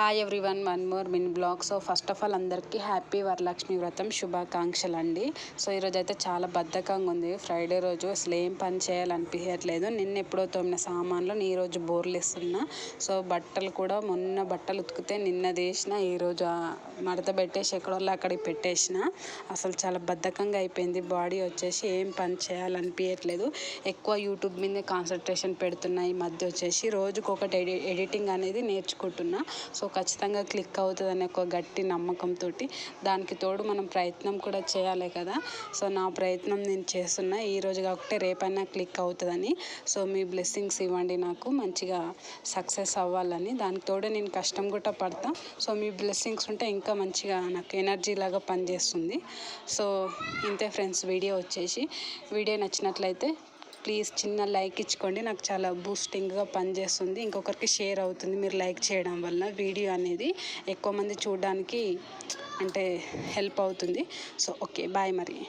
Hi everyone one more mini blog so first of all అందరికీ happy Varalakshmi Vratam శుభాకాంక్షలు అండి so ఈరోజు అయితే చాలా బద్ధకంగా ఉంది. ఫ్రైడే రోజు అసలు ఏం పని చేయాలనిపించట్లేదు నిన్న ఎప్పుడో తోమిన సామాన్లు ఈ రోజు బోర్లు ఇస్తున్నా సో బట్టలు కూడా మొన్న బట్టలు ఉతికితే నిన్న తీసిన ఈరోజు మడత పెట్టేసి ఎక్కడోళ్ళు అక్కడికి పెట్టేసిన. అసలు చాలా బద్ధకంగా అయిపోయింది. బాడీ వచ్చేసి ఏం పని చేయాలనిపించట్లేదు ఎక్కువ యూట్యూబ్ మీదే కాన్సన్ట్రేషన్ పెడుతున్నా. ఈ మధ్య వచ్చేసి రోజుకొకటి ఎడి ఎడిటింగ్ అనేది నేర్చుకుంటున్నా. సో ఖచ్చితంగా క్లిక్ అవుతుంది అనే ఒక గట్టి నమ్మకంతో దానికి తోడు మనం ప్రయత్నం కూడా చేయాలి కదా. సో నా ప్రయత్నం నేను చేస్తున్నా. ఈరోజు కాకుంటే రేపైనా క్లిక్ అవుతుందని. సో మీ బ్లెస్సింగ్స్ ఇవ్వండి నాకు. మంచిగా సక్సెస్ అవ్వాలని. దానికి తోడు నేను కష్టం కూడా పడతా. సో మీ బ్లెస్సింగ్స్ ఉంటే ఇంకా మంచిగా నాకు ఎనర్జీ లాగా పనిచేస్తుంది. సో ఇంతే ఫ్రెండ్స్ వీడియో వచ్చేసి. వీడియో నచ్చినట్లయితే ప్లీజ్ చిన్న లైక్ ఇచ్చుకోండి. నాకు చాలా బూస్టింగ్గా పనిచేస్తుంది. ఇంకొకరికి షేర్ అవుతుంది మీరు లైక్ చేయడం వల్ల వీడియో అనేది ఎక్కువ మంది చూడడానికి అంటే హెల్ప్ అవుతుంది. సో ఓకే బాయ్ మరి.